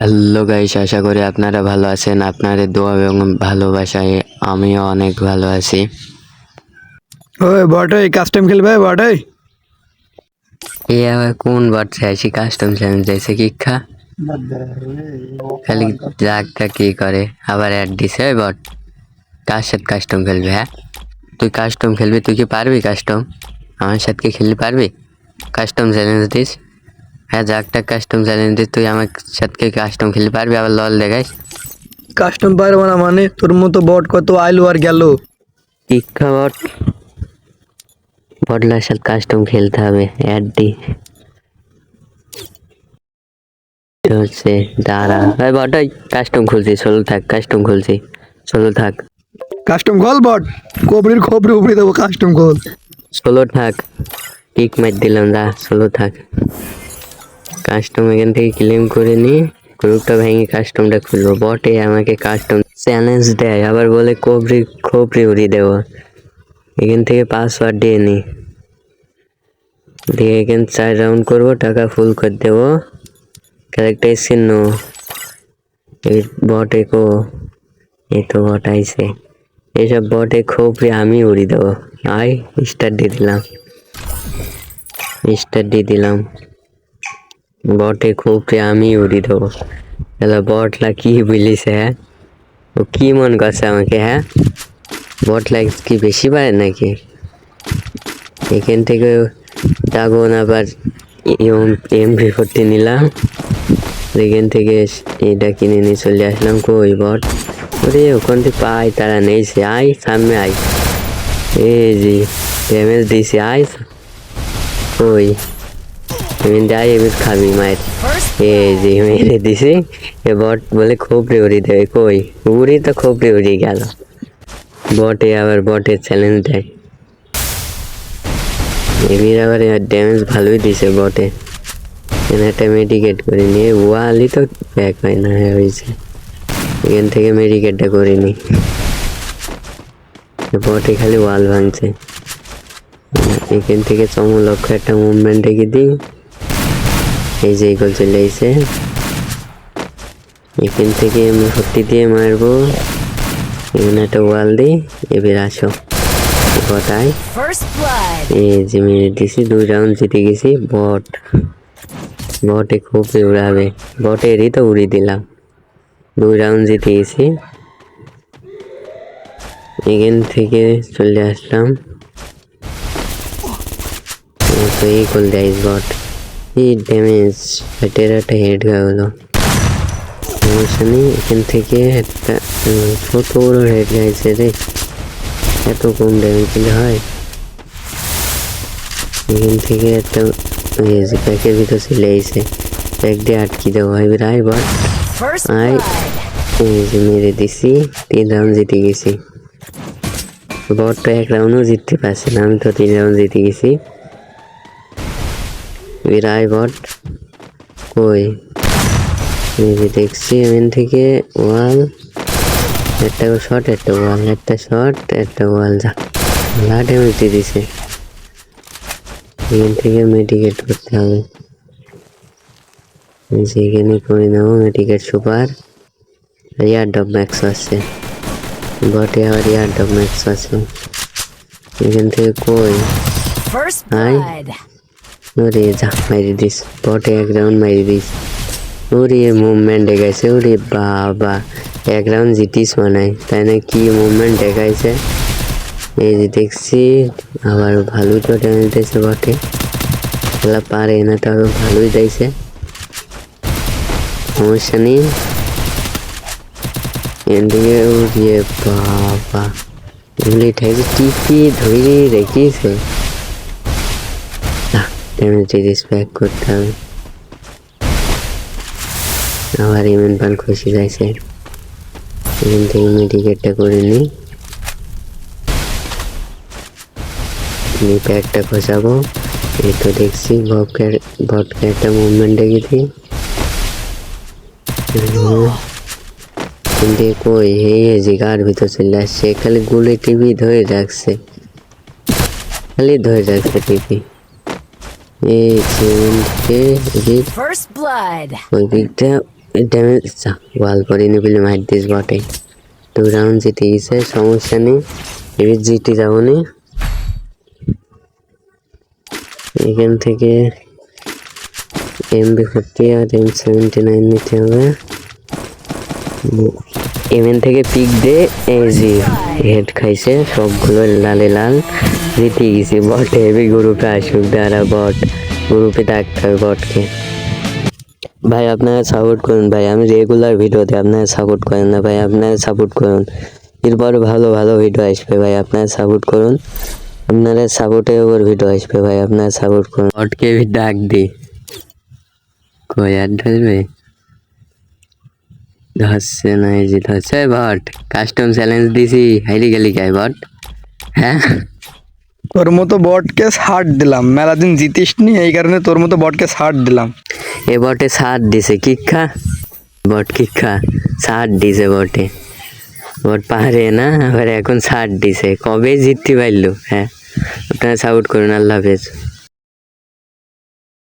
Hello guys আশা করি আপনারা ভালো আছেন। আপনাদের দোয়া এবং ভালোবাসায় আমিও অনেক ভালো আছি। ওই বটাই কাস্টম খেলবে বটাই এই আবার কোন বাচ্চা আছে কাস্টম চ্যালেঞ্জ কি খা? খালি রাগটা কি করে। আবার অ্যাড দিছে ওই বট। কার সাথে কাস্টম খেলবি হ্যাঁ? তুই কাস্টম খেলবি তুই কি পারবি কাস্টম আমার সাথে কি খেলতে পারবি? কাস্টম চ্যালেঞ্জ দিস। হ্যাঁ যা একটা কাস্টম চ্যালেঞ্জ তুই আমার সাথে কাস্টম খেলতে পারবি আবার লল দেখাইস। কাস্টম পারব না মানে তোর মতো বট কত আইলো আর গেল। শিক্ষা বট বটলার সাথে কাস্টম খেলতে হবে অ্যাড দি। হচ্ছে দাঁড়া। ভাই বটাই কাস্টম খুলছি চলো থাক কাস্টম খুলছি চলো থাক। কাস্টম খোল বট কোবরির খোপরি উপরে দেবো কাস্টম খোল। চলো থাক কিক মার দিলাম দা চলো থাক। কাস্টম এখান থেকে ক্লেম করে নি। গ্রুপটা ভেঙে কাস্টমটা খুলবো। বটে আমাকে কাস্টম চ্যালেঞ্জ দেয়। আবার বলে কোবরি খোপরি উড়িয়ে দেবো। এখান থেকে পাসওয়ার্ড দিয়ে নি। দিয়ে এখানে চার রাউন্ড করব, টাকা ফুল করে দেবো। ক্যারেক্টার চিহ্ন এই বটে কো, এই তো বট আইছে। এইসব বটে খোপরি আমি উড়ি দেবো। আয় স্টার দিয়ে দিলাম। স্টার দিয়ে দিলাম। বটে খোপরি আমি উড়ি দেবো। তাহলে বটলা কি বলিছে হ্যাঁ? ও কি মন করছে আমাকে হ্যাঁ? বটলা কি বেশি পারে নাকি? এখান থেকে ড্রাগন আবার এম ভি ফোরটি নিলাম। এখান থেকে এটা কিনে নিয়ে চলে আসলাম। কই বট? ওরে, ওখান থেকে পাই, তারা নেইছে। আয় সামনে আয় এই যে ড্যামেজ দিছে আয় কই? এমনি আয় এবার খাবি মায়ের এই যে মেরে দিছে এ বট বলে খোপড়ে উড়ি দেবে কই উড়ি তো খোপড়ে উড়ি গেল বটে আবার বটের চ্যালেঞ্জ দেয় এবির আবার ড্যামেজ ভালোই দিছে বটে এখানে একটা মেডিকেট করে নিয়ে ওয়ালই তো ব্যাক হয় না হয়ে হয়েছে এখান থেকে মেডিকেটটা করে নি বটে খালি ওয়াল ভাঙছে এখান থেকে চমলক্ষ একটা মুভমেন্ট রেখে দিই এই যে এগুলো চলে এসে এখান থেকে আমি শক্তি দিয়ে মারবো। এখানে একটা ওয়াল দিই এবার আসো। blood. এই যে মেরে দিছি দুই রাউন্ড জিতে গেছি বট বটে খুব উড়াবে বটেরই তো দিলাম। দুই রাউন্ড জিতে গেছি। এখান থেকে চলে আসলাম। তো এই কল দেয় বট এই ড্যামেজ হেটের একটা হেড সমস্যা নেই এখান থেকে একটা ছোট বড় হেড গাইছে রে। এত কম ড্যামেজ হয়। এখান থেকে একটা যে প্যাকের ভিতর চলে এসে প্যাক দিয়ে আটকে দেবো এবার আয় বট আয় মেরে দিছি তিন রাউন্ড জিতে গেছি। বটটা এক রাউন্ডও জিততে পারছে না আমি তো তিন রাউন্ড জিতে গেছি। আয় বট কই যে দেখছি এখান থেকে ওয়াল। একটা শট একটা ওয়াল একটা শট একটা ওয়াল যা। লা ড্যামেজ দিয়ে দিছে। এখান থেকে মেডিকেট করতে হবে। এই যে এখানে করে নেব মেডিকেট সুপার। ইয়ার ডব ম্যাক্স আছে। বটে আবার ইয়ার ডব ম্যাক্স আছে। এখান থেকে কই? Blood. ওরে যা মারি দিস। বটে এক রাউন্ড মারি দিস। ওরে মুভমেন্ট দেখাইছে, ওরে বাবা। এক রাউন্ড জিতিস মানে তাই না? কি মুভমেন্ট দেখাইছে? এই যে দেখছি, আবার ভালো তো ড্যামেজ দিয়েছে বটে। খেলা পারে না তবে ভালোই দিয়েছে সমস্যা নেই। এদিকে ওরে বাবা। এগুলি ঠাইছে টিপি ধরে রেখেছে। রিলিজ ব্যাক করতে হবে আবার ইমেন পান খুশি যাইছে এখান থেকে মেডিকেটটা করে নিই প্যাকটা খসাবো এই তো দেখছি বটকে বটকে একটা মুভমেন্ট দেখেছি কিন্তু কই হে যে গার ভিতর চলে আসছে, খালি গুলি টিভি ধরে রাখছে। খালি ধরে রাখছে টিভি। এই যে থেকে এদিক ওই দিকটা ড্যামেজ ওয়াল করে নি মার দিস বটে। দু রাউন্ড জিতে গেছে, সমস্যা নেই। এবার জিতে যাব নি। এখান থেকে এমবি ফোরটি আর এম সেভেন্টি নাইন নিতে হবে। এমএন থেকে পিক দে। এই হেড খাইছে, সবগুলো লালে লাল। জিতে গেছি বট হেভি গ্রুপে আসুক দ্বারা বট গ্রুপে ডাকতে হবে বটকে ভাই, আপনারা সাপোর্ট করুন, ভাই। আমি রেগুলার ভিডিওতে আপনারা সাপোর্ট করেন না, ভাই। আপনারা সাপোর্ট করুন। এরপর ভালো ভালো ভিডিও আসবে, ভাই। আপনারা সাপোর্ট করুন। আপনারা সাপোর্টের উপর ভিডিও আসবে, ভাই। আপনারা সাপোর্ট করুন। বটকে ডাক দি। কই আর ধরবে ধরছে না এই যে ধরছে। বট কাস্টম চ্যালেঞ্জ দিছি হাইলি গেলি গাই বট? হ্যাঁ? তোর মতো বটকে ছাড় দিলাম। মেলা দিন জিতিস নি এই কারণে তোর মতো বটকে ছাড় দিলাম। এ বটে সার দিছে কিক্ষা বট কিক্ষা সার দিছে বটে। বট পারে না আবার এখন সার দিছে। কবে জিততে পারল? হ্যাঁ? আপনারা সাপোর্ট করুন আল্লাহ হাফেজ।